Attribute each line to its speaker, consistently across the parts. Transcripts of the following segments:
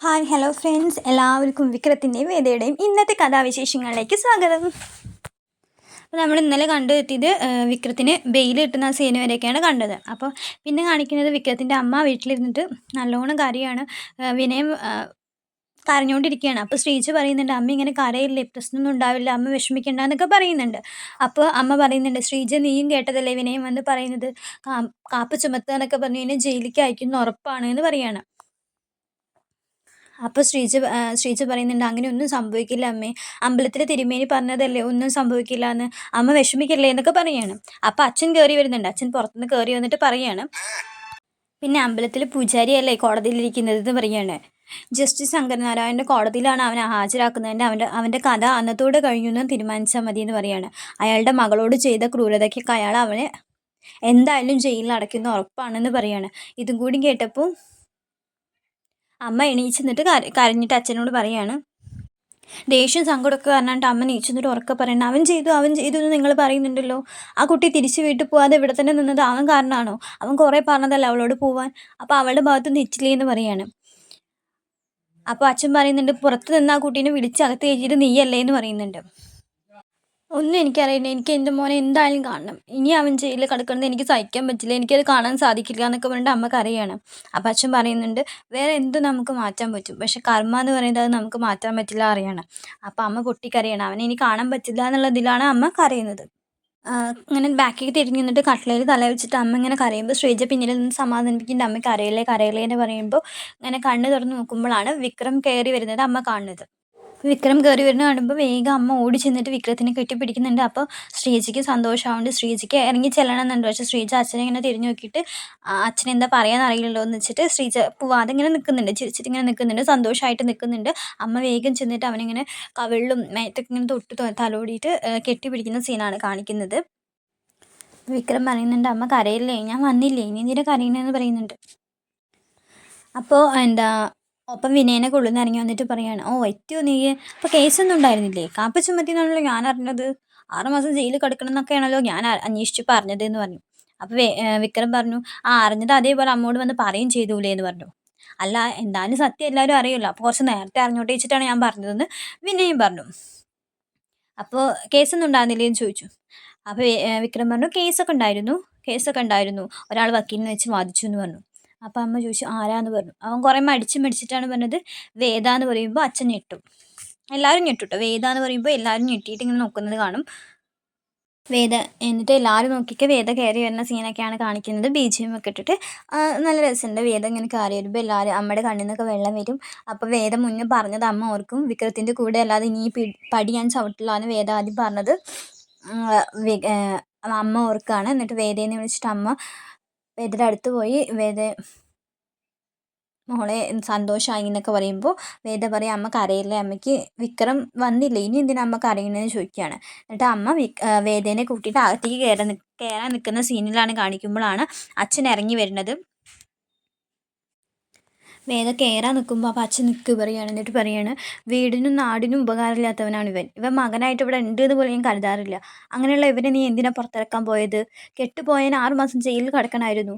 Speaker 1: Hi hello friends എല്ലാവർക്കും വിക്രത്തിന്റെയും വേദയുടെയും ഇന്നത്തെ കഥാവിശേഷങ്ങളിലേക്ക് സ്വാഗതം. അപ്പോൾ നമ്മൾ ഇന്നലെ കണ്ടു എത്തിയത് വിക്രത്തിന് ബെയിൽ കിട്ടുന്ന സീന് വരെയൊക്കെയാണ് കണ്ടത്. അപ്പോൾ പിന്നെ കാണിക്കുന്നത് വിക്രത്തിന്റെ അമ്മ വീട്ടിലിരുന്നിട്ട് നല്ലോണം കരയാണ്. ആ, വിനയം കരഞ്ഞുകൊണ്ടിരിക്കുകയാണ് അപ്പോൾ ശ്രീജ പറയുന്നുണ്ട് അമ്മ ഇങ്ങനെ കരയില്ലേ? പ്രശ്നമൊന്നും ഉണ്ടാവില്ല. അമ്മ വിഷമിക്കേണ്ട എന്നൊക്കെ പറയുന്നുണ്ട്. അപ്പോൾ അമ്മ പറയുന്നുണ്ട് ശ്രീജ നീയും കേട്ടതല്ലേ? വിനയം വന്ന് പറയുന്നത് കാപ്പ് ചുമത്തുക എന്നൊക്കെ പറഞ്ഞു കഴിഞ്ഞാൽ ജയിലിലേക്ക് അയക്കുന്ന ഉറപ്പാണ് എന്ന് പറയാണ്. അപ്പോൾ ശ്രീജ ശ്രീജ പറയുന്നുണ്ട് അങ്ങനെ ഒന്നും സംഭവിക്കില്ല അമ്മേ. അമ്പലത്തിലെ തിരുമേനി പറഞ്ഞതല്ലേ ഒന്നും സംഭവിക്കില്ല എന്ന്. അമ്മ വിഷമിക്കില്ലേ എന്നൊക്കെ പറയാണ്. അപ്പോൾ അച്ഛൻ കയറി വരുന്നുണ്ട്. അച്ഛൻ പുറത്തുനിന്ന് കയറി വന്നിട്ട് പറയാണ്. പിന്നെ അമ്പലത്തിൽ പൂജാരിയല്ലേ കോടതിയിലിരിക്കുന്നത് എന്ന് പറയാണ്. ജസ്റ്റിസ് ശങ്കരനാരായണന്റെ കോടതിയിലാണ് അവനെ ഹാജരാക്കുന്നതിന്റെ അവന്റെ അവന്റെ കഥ അന്നത്തോടെ കഴിഞ്ഞു എന്ന് തീരുമാനിച്ചാൽ മതി എന്ന് പറയാണ്. അയാളുടെ മകളോട് ചെയ്ത ക്രൂരതയ്ക്കൊക്കെ അയാൾ അവനെ എന്തായാലും ജയിലിൽ അടയ്ക്കുന്ന ഉറപ്പാണെന്ന് പറയാണ്. ഇതും കൂടി കേട്ടപ്പോൾ അമ്മ എണീച്ച് നിന്നിട്ട് കരഞ്ഞിട്ട് അച്ഛനോട് പറയാണ്. ദേഷ്യം സങ്കടമൊക്കെ പറഞ്ഞിട്ട് അമ്മ നീച്ചു നിന്നിട്ട് ഉറക്കെ പറയണം. അവൻ ചെയ്തു അവൻ ചെയ്തു എന്ന് നിങ്ങൾ പറയുന്നുണ്ടല്ലോ. ആ കുട്ടി തിരിച്ചു വീട്ടിൽ പോവാതെ ഇവിടെ തന്നെ നിന്നത് അവൻ കാരണമാണോ അവൻ കുറേ പറഞ്ഞതല്ല അവളോട് പോവാൻ? അപ്പോൾ അവളുടെ ഭാഗത്ത് നിച്ചില്ലേ എന്ന് പറയാണ്. അപ്പോൾ അച്ഛൻ പറയുന്നുണ്ട് പുറത്ത് നിന്ന് ആ കുട്ടീനെ വിളിച്ച് അകത്ത് കയറ്റിയിട്ട് നീയല്ലേ എന്ന് പറയുന്നുണ്ട്. ഒന്നും എനിക്കറിയില്ല. എനിക്ക് എന്റെ മോനെ എന്തായാലും കാണണം. ഇനി അവൻ ജയിലിൽ കിടക്കുന്നത് എനിക്ക് സഹിക്കാൻ പറ്റില്ല. എനിക്കത് കാണാൻ സാധിക്കില്ല എന്നൊക്കെ പറഞ്ഞിട്ട് അമ്മ കരയാണ് അപ്പം അച്ഛൻ പറയുന്നുണ്ട് വേറെ എന്തും നമുക്ക് മാറ്റാൻ പറ്റും? പക്ഷെ കർമ്മ എന്ന് പറയുന്നത് അത് നമുക്ക് മാറ്റാൻ പറ്റില്ല അറിയണം. അപ്പം അമ്മ പൊട്ടിക്കരയാണ്. അവനെ ഇനി കാണാൻ പറ്റില്ല എന്നുള്ളതിലാണ് അമ്മ കരയുന്നത്. ഇങ്ങനെ ബാക്കിൽ തിരിഞ്ഞു നിന്നിട്ട് കട്ടിലയിൽ തല വെച്ചിട്ട് അമ്മ ഇങ്ങനെ കരയുമ്പോൾ ശ്രീജ പിന്നിൽ നിന്ന് സമാധാനിപ്പിക്കുന്നുണ്ട്. അമ്മ കരയില്ലേ കരയില്ലേ എന്ന് പറയുമ്പോൾ ഇങ്ങനെ കണ്ണ് തുറന്ന് നോക്കുമ്പോഴാണ് വിക്രം കയറി വരുന്നത് അമ്മ കാണുന്നത്. വിക്രം കയറി വരുന്ന കാണുമ്പോൾ വേഗം അമ്മ ഓടി ചെന്നിട്ട് വിക്രത്തിനെ കെട്ടിപ്പിടിക്കുന്നുണ്ട്. അപ്പോൾ ശ്രീജിക്ക് സന്തോഷമാവുണ്ട് ശ്രീജിക്ക് ഇറങ്ങി ചെല്ലണം എന്നുണ്ട് പക്ഷേ ശ്രീജ അച്ഛനെ ഇങ്ങനെ തിരിഞ്ഞു നോക്കിയിട്ട് അച്ഛനെന്താ പറയാൻ അറിയില്ലല്ലോ എന്ന് വെച്ചിട്ട് ശ്രീജ പോവാതെ ഇങ്ങനെ നിൽക്കുന്നുണ്ട് ചിരിച്ചിട്ട് ഇങ്ങനെ നിൽക്കുന്നുണ്ട് സന്തോഷമായിട്ട് നിൽക്കുന്നുണ്ട് അമ്മ വേഗം ചെന്നിട്ട് അവനിങ്ങനെ കവിളിലും മേത്തൊക്കെ ഇങ്ങനെ തൊട്ട് തലോടിയിട്ട് കെട്ടിപ്പിടിക്കുന്ന സീനാണ് കാണിക്കുന്നത്. വിക്രം പറയുന്നുണ്ട് അമ്മ കരയില്ലേ? ഞാൻ വന്നില്ലേ? ഇനി എന്തിനാ കരയണെന്ന് പറയുന്നുണ്ട്. അപ്പോൾ എന്താ ഒപ്പം വിനയനെ കൊള്ളുന്ന ഇറങ്ങി വന്നിട്ട് പറയാണ് ഓ എത്തിയോ നീ? അപ്പോൾ കേസൊന്നും ഉണ്ടായിരുന്നില്ലേ? കാപ്പ ചുമത്തി എന്നാണല്ലോ ഞാൻ അറിഞ്ഞത്. ആറുമാസം ജയിലിൽ കിടക്കണം എന്നൊക്കെയാണല്ലോ ഞാൻ അന്വേഷിച്ച് പറഞ്ഞത് എന്ന് പറഞ്ഞു. അപ്പോൾ വിക്രം പറഞ്ഞു ആ അറിഞ്ഞത് അതേപോലെ അമ്മോട് വന്ന് പറയും ചെയ്തൂലേ എന്ന് പറഞ്ഞു. അല്ല എന്തായാലും സത്യം എല്ലാവരും അറിയുമല്ലോ. അപ്പോൾ കുറച്ച് നേരത്തെ അറിഞ്ഞോട്ടെ വെച്ചിട്ടാണ് ഞാൻ പറഞ്ഞതെന്ന് വിനയും പറഞ്ഞു. അപ്പോൾ കേസൊന്നും ഉണ്ടായിരുന്നില്ലേ എന്ന് ചോദിച്ചു. അപ്പോൾ വിക്രം പറഞ്ഞു കേസൊക്കെ ഉണ്ടായിരുന്നു. കേസൊക്കെ ഉണ്ടായിരുന്നു. ഒരാൾ വക്കീലിനെ വെച്ച് വാദിച്ചു എന്ന് പറഞ്ഞു. അപ്പോൾ അമ്മ ചോദിച്ചു ആരാന്ന് പറഞ്ഞു? അവൻ കുറേ മടിച്ച് മടിച്ചിട്ടാണ് പറഞ്ഞത് വേദ എന്ന് പറയുമ്പോൾ അച്ഛൻ ഞെട്ടും. എല്ലാവരും ഞെട്ടുട്ടോ. വേദ എന്ന് പറയുമ്പോൾ എല്ലാവരും ഞെട്ടിയിട്ട് ഇങ്ങനെ നോക്കുന്നത് കാണും. വേദ എന്നിട്ട് എല്ലാവരും നോക്കിയിട്ട് വേദ കയറി വരുന്ന സീനൊക്കെയാണ് കാണിക്കുന്നത്. ബി ജി എം ഒക്കെ ഇട്ടിട്ട്. നല്ല രസമുണ്ട് വേദ ഇങ്ങനെ കയറി വരുമ്പോൾ എല്ലാവരും അമ്മയുടെ കണ്ണിൽ നിന്നൊക്കെ വെള്ളം വരും. അപ്പോൾ വേദ മുന്നേ പറഞ്ഞത് അമ്മ ഓർക്കും. വിക്രത്തിന്റെ കൂടെ അല്ലാതെ ഇനി പടി ഞാൻ ചവിട്ടില്ല എന്ന് വേദ ആദ്യം പറഞ്ഞത്. അമ്മ ഓർക്കാണ്. എന്നിട്ട് വേദേനെ വിളിച്ചിട്ട് അമ്മ വേദയുടെ അടുത്ത് പോയി. വേദ മോളെ സന്തോഷമായി എന്നൊക്കെ പറയുമ്പോൾ വേദ പറയും അമ്മ കരയില്ലേ? അമ്മയ്ക്ക് വിക്രം വന്നില്ലേ? ഇനി എന്തിനാ അമ്മ കരയുന്നതെന്ന് ചോദിക്കുകയാണ് എന്നിട്ട് അമ്മ വേദനെ കൂട്ടിയിട്ട് അകത്തേക്ക് കയറാൻ കയറാൻ നിൽക്കുന്ന സീനിലാണ് കാണിക്കുമ്പോഴാണ് അച്ഛൻ ഇറങ്ങി വരുന്നത്. വേദ കയറാൻ നിൽക്കുമ്പോൾ അപ്പം അച്ഛൻ നിൽക്കുക പറയുകയാണ് എന്നിട്ട് പറയാണ് വീടിനും നാടിനും ഉപകാരമില്ലാത്തവനാണ് ഇവൻ. ഇവൻ മകനായിട്ട് ഇവിടെ ഉണ്ട് എന്ന് പോലും ഞാൻ കരുതാറില്ല. അങ്ങനെയുള്ള ഇവനെ നീ എന്തിനാ പുറത്തിറക്കാൻ പോയത്? കെട്ടുപോയതിന് ആറ് മാസം ജയിലിൽ കിടക്കണമായിരുന്നു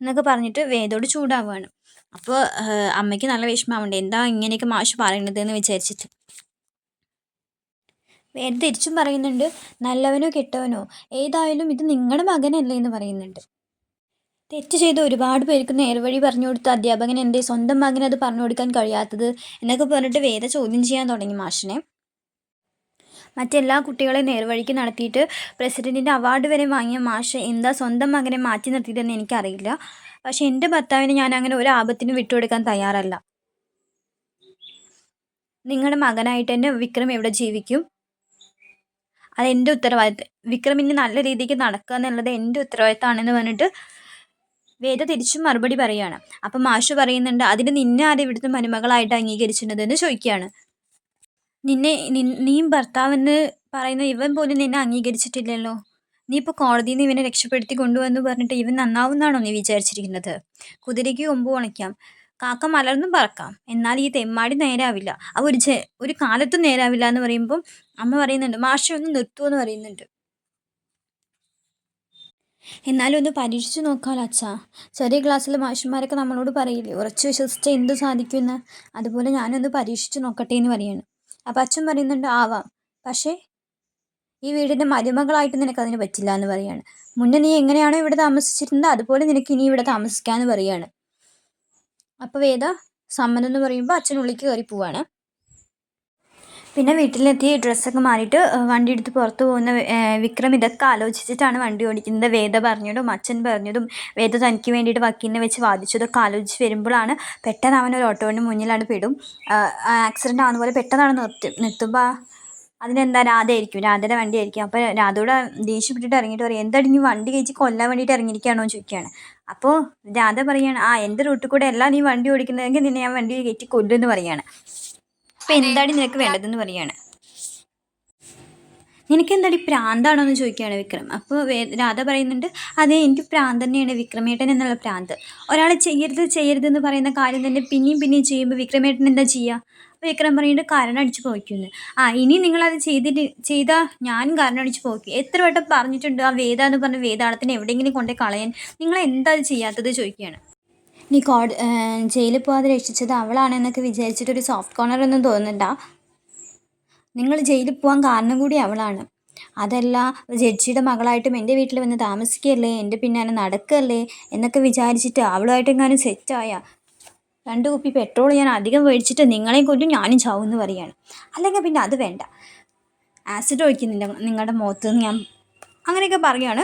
Speaker 1: എന്നൊക്കെ പറഞ്ഞിട്ട് വേദോട് ചൂടാവുകയാണ്. അപ്പോൾ അമ്മയ്ക്ക് നല്ല വിഷമമുണ്ട് എന്താ ഇങ്ങനെയൊക്കെ മാഷ് പറയണത് എന്ന് വിചാരിച്ചിട്ട്. വേദ തിരിച്ചും പറയുന്നുണ്ട് നല്ലവനോ കെട്ടവനോ? ഏതായാലും ഇത് നിങ്ങളുടെ മകനല്ലേ എന്ന് പറയുന്നുണ്ട്. തെറ്റ് ചെയ്ത ഒരുപാട് പേർക്ക് നേർവഴി പറഞ്ഞു കൊടുത്ത അധ്യാപകൻ എന്തേ? സ്വന്തം മകന് അത് പറഞ്ഞു കൊടുക്കാൻ കഴിയാത്തത് എന്നൊക്കെ പറഞ്ഞിട്ട് വേദ ചോദ്യം ചെയ്യാൻ തുടങ്ങി മാഷിനെ. മറ്റെല്ലാ കുട്ടികളെ നേർവഴിക്ക് നടത്തിയിട്ട് പ്രസിഡന്റിന്റെ അവാർഡ് വരെ വാങ്ങിയ മാഷ് എന്താ സ്വന്തം മകനെ മാറ്റി നിർത്തിയതെന്ന് എനിക്കറിയില്ല. പക്ഷെ എന്റെ ഭർത്താവിനെ ഞാൻ അങ്ങനെ ഒരു ആപത്തിനും വിട്ടുകൊടുക്കാൻ തയ്യാറല്ല. നിങ്ങളുടെ മകനായിട്ട് തന്നെ വിക്രം എവിടെ ജീവിക്കും? അതെന്റെ ഉത്തരവാദിത്തം വിക്രം ഇനി നല്ല രീതിക്ക് നടക്കുക എന്നുള്ളത് എന്റെ ഉത്തരവാദിത്തമാണെന്ന് പറഞ്ഞിട്ട് വേദ തിരിച്ചും മറുപടി പറയുകയാണ്. അപ്പം മാഷ് പറയുന്നുണ്ട് അതിന് നിന്നെ ആരും ഇവിടുത്തെ മരുമകളായിട്ട് അംഗീകരിച്ചിട്ടുണ്ടെന്ന് ചോദിക്കുകയാണ്. നിന്നെ നീയും ഭർത്താവെന്ന് പറയുന്ന ഇവൻ പോലും നിന്നെ അംഗീകരിച്ചിട്ടില്ലല്ലോ. നീ ഇപ്പോൾ കോടതിയിൽ നിന്ന് ഇവനെ രക്ഷപ്പെടുത്തി കൊണ്ടുവന്ന് പറഞ്ഞിട്ട് ഇവൻ നന്നാവുന്നാണോ നീ വിചാരിച്ചിരിക്കുന്നത്? കുതിരയ്ക്ക് കൊമ്പ് ഉണയ്ക്കാം കാക്ക മലർന്നും പറക്കാം. എന്നാൽ ഈ തെമ്മാടി നേരാവില്ല. അവ ഒരു ഒരു കാലത്തും നേരാവില്ല എന്ന് പറയുമ്പം അമ്മ പറയുന്നുണ്ട് മാഷ ഒന്ന് നിർത്തുമെന്ന് പറയുന്നുണ്ട്. എന്നാലും ഒന്ന് പരീക്ഷിച്ചു നോക്കാമല്ലോ അച്ഛാ. ചെറിയ ക്ലാസ്സിലെ മാഷന്മാരൊക്കെ നമ്മളോട് പറയില്ലേ ഉറച്ചു വിശ്വസിച്ച എന്ത് സാധിക്കുമെന്ന്? അതുപോലെ ഞാനൊന്ന് പരീക്ഷിച്ച് നോക്കട്ടെ എന്ന് പറയാണ്. അപ്പം അച്ഛൻ പറയുന്നുണ്ട് ആവാം. പക്ഷേ ഈ വീടിന്റെ മരുമകളായിട്ട് നിനക്ക് അതിന് പറ്റില്ല എന്ന് പറയാണ്. മുന്നേ നീ എങ്ങനെയാണോ ഇവിടെ താമസിച്ചിരുന്നത് അതുപോലെ നിനക്ക് ഇനി ഇവിടെ താമസിക്കാമെന്ന് പറയാണ്. അപ്പോൾ വേദ സമ്മതം എന്ന് പറയുമ്പോൾ അച്ഛൻ ഉള്ളിലേക്ക് കയറി പോവാണ് പിന്നെ വീട്ടിലെത്തി ഡ്രസ്സൊക്കെ മാറിയിട്ട് വണ്ടി എടുത്ത് പുറത്ത് പോകുന്ന വിക്രം ഇതൊക്കെ ആലോചിച്ചിട്ടാണ് വണ്ടി ഓടിക്കുന്നത്. വേദ പറഞ്ഞതും അച്ഛൻ പറഞ്ഞതും വേദ തനിക്ക് വേണ്ടിയിട്ട് വക്കീലിനെ വെച്ച് വാദിച്ചതൊക്കെ ആലോചിച്ച് വരുമ്പോഴാണ് പെട്ടെന്ന് അവൻ ഒരു ഓട്ടോവിന് മുന്നിലാണ് പെടും. ആക്സിഡന്റ് ആവുന്ന പോലെ പെട്ടെന്നാണ് നിർത്തി നിർത്തുമ്പോൾ അതിനെന്താ രാധയായിരിക്കും രാധയുടെ വണ്ടി ആയിരിക്കും അപ്പോൾ രാധയോട് ദേഷ്യപ്പെട്ടിട്ട് ഇറങ്ങിയിട്ട് പറയും എന്താ നീ വണ്ടി കഴിച്ച് കൊല്ലാൻ വേണ്ടിയിട്ട് ഇറങ്ങിയിരിക്കുകയാണോ? എന്ന് ചോദിക്കുകയാണ്. അപ്പോൾ രാധ പറയുകയാണ് ആ എന്റെ റൂട്ടിൽ കൂടെ എല്ലാം നീ വണ്ടി ഓടിക്കുന്നതെങ്കിൽ നിന്നെ ഞാൻ വണ്ടി കയറ്റി കൊല്ലുമെന്ന് പറയാണ്. അപ്പോൾ എന്താണ് നിനക്ക് വേണ്ടതെന്ന് പറയാണ്. നിനക്ക് എന്താടി പ്രാന്താണോ എന്ന് ചോദിക്കുകയാണ് വിക്രം. അപ്പോൾ രാധ പറയുന്നുണ്ട് അതെ എനിക്ക് പ്രാന്ത് തന്നെയാണ് വിക്രമേട്ടൻ എന്നുള്ള പ്രാന്ത്. ഒരാൾ ചെയ്യരുത് ചെയ്യരുത് എന്ന് പറയുന്ന കാര്യം തന്നെ പിന്നെയും പിന്നെയും ചെയ്യുമ്പോൾ വിക്രമേട്ടൻ എന്താ ചെയ്യുക വിക്രം പറയുന്നുണ്ട് കാരണം അടിച്ച് പോയിക്കുന്നു. ആ ഇനി നിങ്ങളത് ചെയ്തിട്ട് ചെയ്താൽ ഞാൻ കാരണം അടിച്ച് പോക്കി. എത്ര വട്ടം പറഞ്ഞിട്ടുണ്ട് ആ വേദ എന്ന് പറഞ്ഞ വേദാളത്തിന് എവിടെയെങ്കിലും കൊണ്ടേ കളയാൻ. നിങ്ങൾ എന്താ ചെയ്യാത്തത് ചോദിക്കുകയാണ്. നീ കോഡ് ജയിലിൽ പോകാതെ രക്ഷിച്ചത് അവളാണെന്നൊക്കെ വിചാരിച്ചിട്ടൊരു സോഫ്റ്റ് കോർണർ ഒന്നും തോന്നണ്ട നിങ്ങൾ ജയിലിൽ പോകാൻ കാരണം കൂടി അവളാണ്. അതല്ല ജഡ്ജിയുടെ മകളായിട്ടും എന്റെ വീട്ടിൽ വന്ന് താമസിക്കുകയല്ലേ എന്റെ പിന്നാലെ നടക്കല്ലേ എന്നൊക്കെ വിചാരിച്ചിട്ട് അവളുമായിട്ടെങ്ങാനും സെറ്റായ രണ്ട് കുപ്പി പെട്രോൾ ഞാൻ അധികം മേടിച്ചിട്ട് നിങ്ങളെയും കൊല്ലും ഞാനും ചാവും എന്ന് പറയാണ്. അല്ലെങ്കിൽ പിന്നെ അത് വേണ്ട. ആസിഡ് ഒഴിക്കുന്നില്ല നിങ്ങളുടെ മുഖത്ത് ഞാൻ അങ്ങനെയൊക്കെ പറയുകയാണ്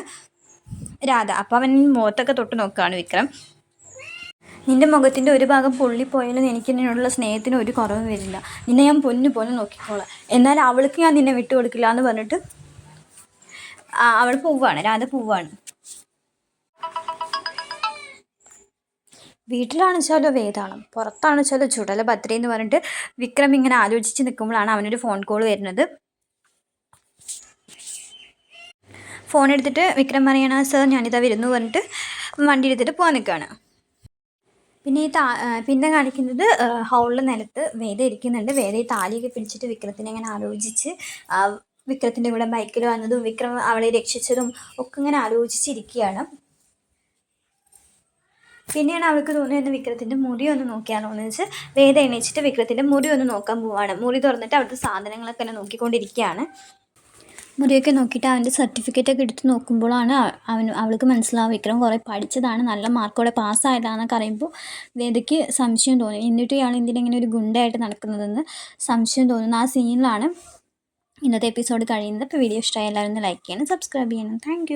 Speaker 1: രാധ അപ്പം അവൻ മുഖത്തൊക്കെ തൊട്ട് നോക്കുകയാണ് വിക്രം. നിന്റെ മുഖത്തിന്റെ ഒരു ഭാഗം പൊള്ളിപ്പോയാലും എനിക്ക് നിന്നോടുള്ള സ്നേഹത്തിന് ഒരു കുറവും വരില്ല. നിന്നെ ഞാൻ പൊന്നു പോലെ നോക്കിക്കോളാം. എന്നാൽ അവൾക്ക് ഞാൻ നിന്നെ വിട്ടു കൊടുക്കില്ല എന്ന് പറഞ്ഞിട്ട് അവൾ പൂവാണ്. രാധ പൂവാണ്. വീട്ടിലാണെച്ചാലോ വേദാളം. പുറത്താണെച്ചാലോ ചുടല ഭദ്ര എന്ന് പറഞ്ഞിട്ട് വിക്രം ഇങ്ങനെ ആലോചിച്ച് നിൽക്കുമ്പോഴാണ് അവനൊരു ഫോൺ കോൾ വരുന്നത്. ഫോൺ എടുത്തിട്ട് വിക്രം പറയണ സർ ഞാനിതാ വരുന്നു പറഞ്ഞിട്ട് വണ്ടി എടുത്തിട്ട് പോകാൻ നിൽക്കുകയാണ്. പിന്നെ ഈ താ പിന്നെ കാണിക്കുന്നത് ഹൗളിൽ നിലത്ത് വേദ ഇരിക്കുന്നുണ്ട്. വേദ ഈ താലിയൊക്കെ പിടിച്ചിട്ട് വിക്രത്തിനെ ഇങ്ങനെ ആലോചിച്ച് വിക്രത്തിന്റെ കൂടെ ബൈക്കിൽ വന്നതും വിക്രം അവളെ രക്ഷിച്ചതും ഒക്കെ ഇങ്ങനെ ആലോചിച്ചിരിക്കുകയാണ്. പിന്നെയാണ് അവൾക്ക് തോന്നിയത് വിക്രത്തിന്റെ മുറി ഒന്ന് നോക്കിയാലോ എന്ന് വെച്ച് വേദ എണീച്ചിട്ട് വിക്രത്തിന്റെ മുറി ഒന്ന് നോക്കാൻ പോവാണ്. മുറി തുറന്നിട്ട് അവിടുത്തെ സാധനങ്ങളൊക്കെ തന്നെ നോക്കിക്കൊണ്ടിരിക്കുകയാണ്. മുറിയൊക്കെ നോക്കിയിട്ട് അവന്റെ സർട്ടിഫിക്കറ്റ് ഒക്കെ എടുത്ത് നോക്കുമ്പോഴാണ് അവൻ അവൾക്ക് മനസ്സിലാവും വിക്രം കുറേ പഠിച്ചതാണ് നല്ല മാർക്കോടെ പാസ്സായതാണെന്നൊക്കെ അറിയുമ്പോൾ വേദയ്ക്ക് സംശയം തോന്നി. എന്നിട്ട് ഇയാൾ എന്തിനെങ്ങനെ ഒരു ഗുണ്ടായിട്ട് നടക്കുന്നതെന്ന് സംശയം തോന്നുന്നു. ആ സീനിലാണ് ഇന്നത്തെ എപ്പിസോഡ് കഴിയുന്നത്. അപ്പോൾ വീഡിയോ ഇഷ്ടമായി എല്ലാവരും ഒന്ന് ലൈക്ക് ചെയ്യണം സബ്സ്ക്രൈബ് ചെയ്യണം. താങ്ക്